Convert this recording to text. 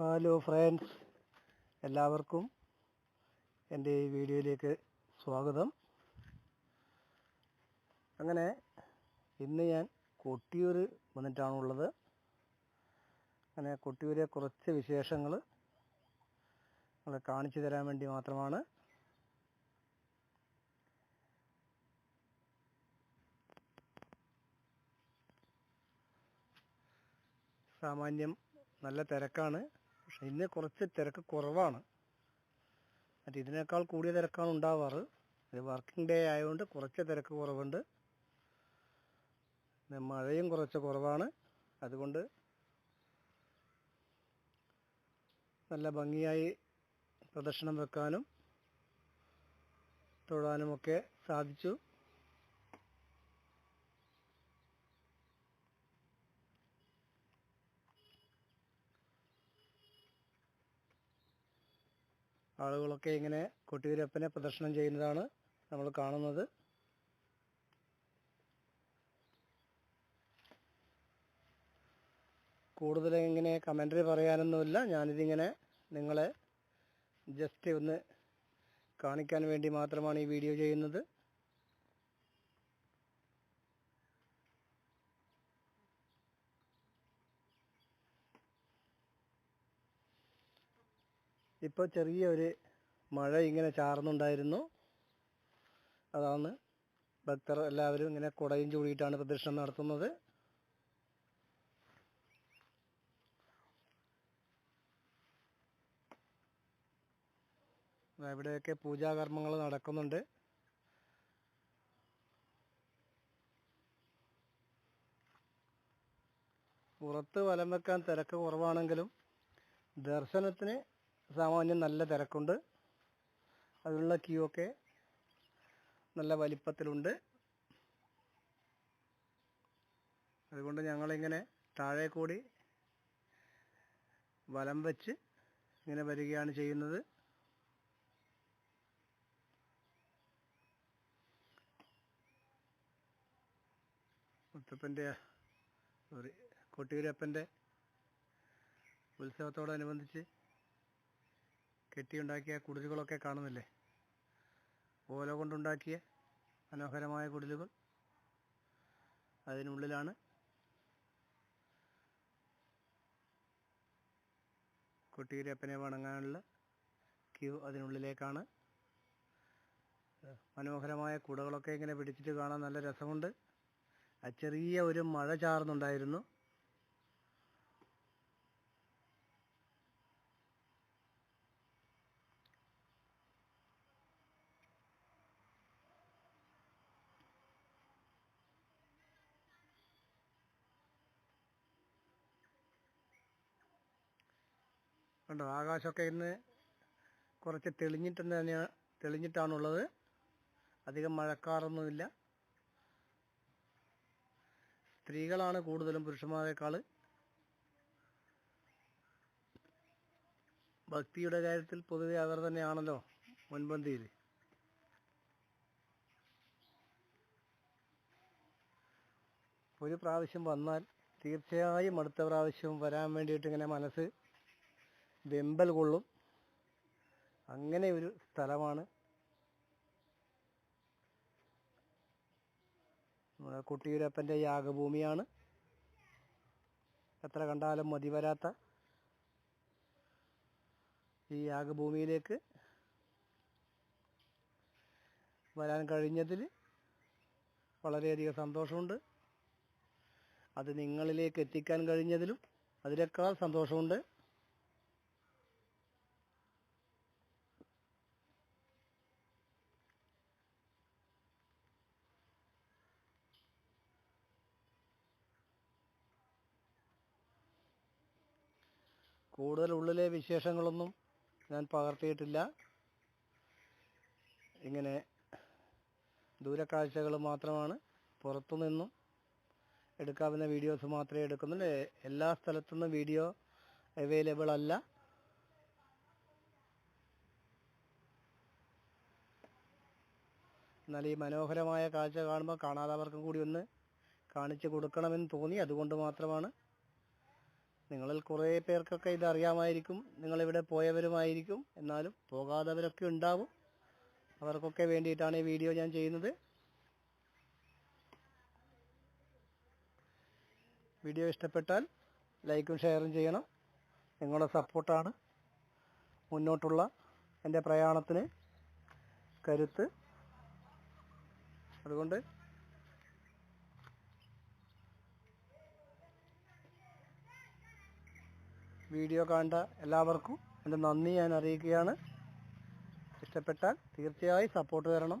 Hello friends എല്ലാവർക്കും എന്റെ ഈ വീഡിയോയിലേക്ക് സ്വാഗതം. അങ്ങനെ ഇന്ന് ഞാൻ കൊട്ടിയൂർ വന്നിട്ടാണുള്ളത്. അങ്ങനെ കൊട്ടിയൂരെ കുറച്ച് വിശേഷങ്ങൾ നിങ്ങളെ കാണിച്ചു തരാൻ വേണ്ടി മാത്രമാണ്. സാമാന്യം നല്ല തിരക്കാണ്. പക്ഷെ ഇന്ന് കുറച്ച് തിരക്ക് കുറവാണ്. മറ്റേ ഇതിനേക്കാൾ കൂടിയ തിരക്കാണ് ഉണ്ടാവാറ്. ഇത് വർക്കിംഗ് ഡേ ആയതുകൊണ്ട് കുറച്ച് തിരക്ക് കുറവുണ്ട്. മഴയും കുറച്ച് കുറവാണ്. അതുകൊണ്ട് നല്ല ഭംഗിയായി പ്രദർശനം വെക്കാനും തൊഴാനുമൊക്കെ സാധിച്ചു. ആളുകളൊക്കെ ഇങ്ങനെ കൊട്ടിയൂരപ്പനെ പ്രദർശനം ചെയ്യുന്നതാണ് നമ്മൾ കാണുന്നത്. കൂടുതൽ ഇങ്ങനെ കമന്ററി പറയാനൊന്നുമില്ല. ഞാനിതിങ്ങനെ നിങ്ങളെ ജസ്റ്റ് ഒന്ന് കാണിക്കാൻ വേണ്ടി മാത്രമാണ് ഈ വീഡിയോ ചെയ്യുന്നത്. ഇപ്പോൾ ചെറിയ ഒരു മഴ ഇങ്ങനെ ചാർന്നുണ്ടായിരുന്നു. അതാണ് ഭക്തർ എല്ലാവരും ഇങ്ങനെ കുടയും ചൂടിയിട്ടാണ് പ്രദർശനം നടത്തുന്നത്. ഇവിടെയൊക്കെ പൂജാകർമ്മങ്ങൾ നടക്കുന്നുണ്ട്. പുറത്ത് വലം വെക്കാൻ തിരക്ക് കുറവാണെങ്കിലും ദർശനത്തിന് സാമാന്യം നല്ല തിരക്കുണ്ട്. അതിനുള്ള ക്യൂ ഒക്കെ നല്ല വലിപ്പത്തിലുണ്ട്. അതുകൊണ്ട് ഞങ്ങളിങ്ങനെ താഴെ കൂടി വലം വെച്ച് ഇങ്ങനെ വരികയാണ് ചെയ്യുന്നത്. മുത്തപ്പന്റെ സോറി കൊട്ടിയൂരപ്പന്റെ ഉത്സവത്തോടനുബന്ധിച്ച് കെട്ടിയുണ്ടാക്കിയ കുടിലുകളൊക്കെ കാണുന്നില്ലേ? ഓല കൊണ്ടുണ്ടാക്കിയ മനോഹരമായ കുടിലുകൾ അതിനുള്ളിലാണ് കൊട്ടിയൂരപ്പനെ വണങ്ങാനുള്ള ക്യൂ അതിനുള്ളിലേക്കാണ്. മനോഹരമായ കുടകളൊക്കെ ഇങ്ങനെ പിടിച്ചിട്ട് കാണാൻ നല്ല രസമുണ്ട്. ചെറിയ ഒരു മഴ ചാർന്നുണ്ടായിരുന്നു കണ്ടോ ആകാശമൊക്കെ ഇന്ന് കുറച്ച് തെളിഞ്ഞിട്ട് തന്നെയാണ് തെളിഞ്ഞിട്ടാണുള്ളത്. അധികം മഴക്കാറൊന്നുമില്ല. സ്ത്രീകളാണ് കൂടുതലും പുരുഷന്മാരെക്കാൾ ഭക്തിയുടെ കാര്യത്തിൽ പൊതുവെ അവർ തന്നെയാണല്ലോ മുൻപന്തിയിൽ. ഒരു പ്രാവശ്യം വന്നാൽ തീർച്ചയായും അടുത്ത പ്രാവശ്യം വരാൻ വേണ്ടിയിട്ട് ഇങ്ങനെ മനസ്സ് വെമ്പൽ കൊള്ളും. അങ്ങനെ ഒരു സ്ഥലമാണ്. നമ്മുടെ കുട്ടിയൂരപ്പന്റെ യാഗഭൂമിയാണ്. എത്ര കണ്ടാലും മതി വരാത്ത ഈ യാഗഭൂമിയിലേക്ക് വരാൻ കഴിഞ്ഞതിൽ വളരെയധികം സന്തോഷമുണ്ട്. അത് നിങ്ങളിലേക്ക് എത്തിക്കാൻ കഴിഞ്ഞതിലും അതിനേക്കാൾ സന്തോഷമുണ്ട്. കൂടുതൽ ഉള്ളിലെ വിശേഷങ്ങളൊന്നും ഞാൻ പകർത്തിയിട്ടില്ല. ഇങ്ങനെ ദൂരക്കാഴ്ചകൾ മാത്രമാണ്. പുറത്തു നിന്നും എടുക്കാവുന്ന വീഡിയോസ് മാത്രമേ എടുക്കുന്നുള്ളൂ. എല്ലാ സ്ഥലത്തുനിന്നും വീഡിയോ അവൈലബിൾ അല്ല. എന്നാൽ ഈ മനോഹരമായ കാഴ്ച കാണുമ്പോൾ കാണാത്തവർക്കും കൂടി ഒന്ന് കാണിച്ചു കൊടുക്കണമെന്ന് തോന്നി. അതുകൊണ്ട് മാത്രമാണ് നിങ്ങളിൽ കുറേ പേർക്കൊക്കെ ഇത് അറിയാമായിരിക്കും നിങ്ങൾ ഇവിടെ പോയവരുമായിരിക്കും. എന്നാലും പോകാത്തവരൊക്കെ ഉണ്ടാവും. അവർക്കൊക്കെ വേണ്ടിയിട്ടാണ് ഈ വീഡിയോ ഞാൻ ചെയ്യുന്നത്. വീഡിയോ ഇഷ്ടപ്പെട്ടാൽ ലൈക്കും ഷെയറും ചെയ്യണം. നിങ്ങളുടെ സപ്പോർട്ടാണ് മുന്നോട്ടുള്ള എന്റെ പ്രയാണത്തിന് കരുത്ത്. അതുകൊണ്ട് വീഡിയോ കണ്ട എല്ലാവർക്കും എന്റെ നന്ദി ഞാൻ അറിയിക്കുകയാണ്. ഇഷ്ടപ്പെട്ടാൽ തീർച്ചയായും സപ്പോർട്ട് തരണം.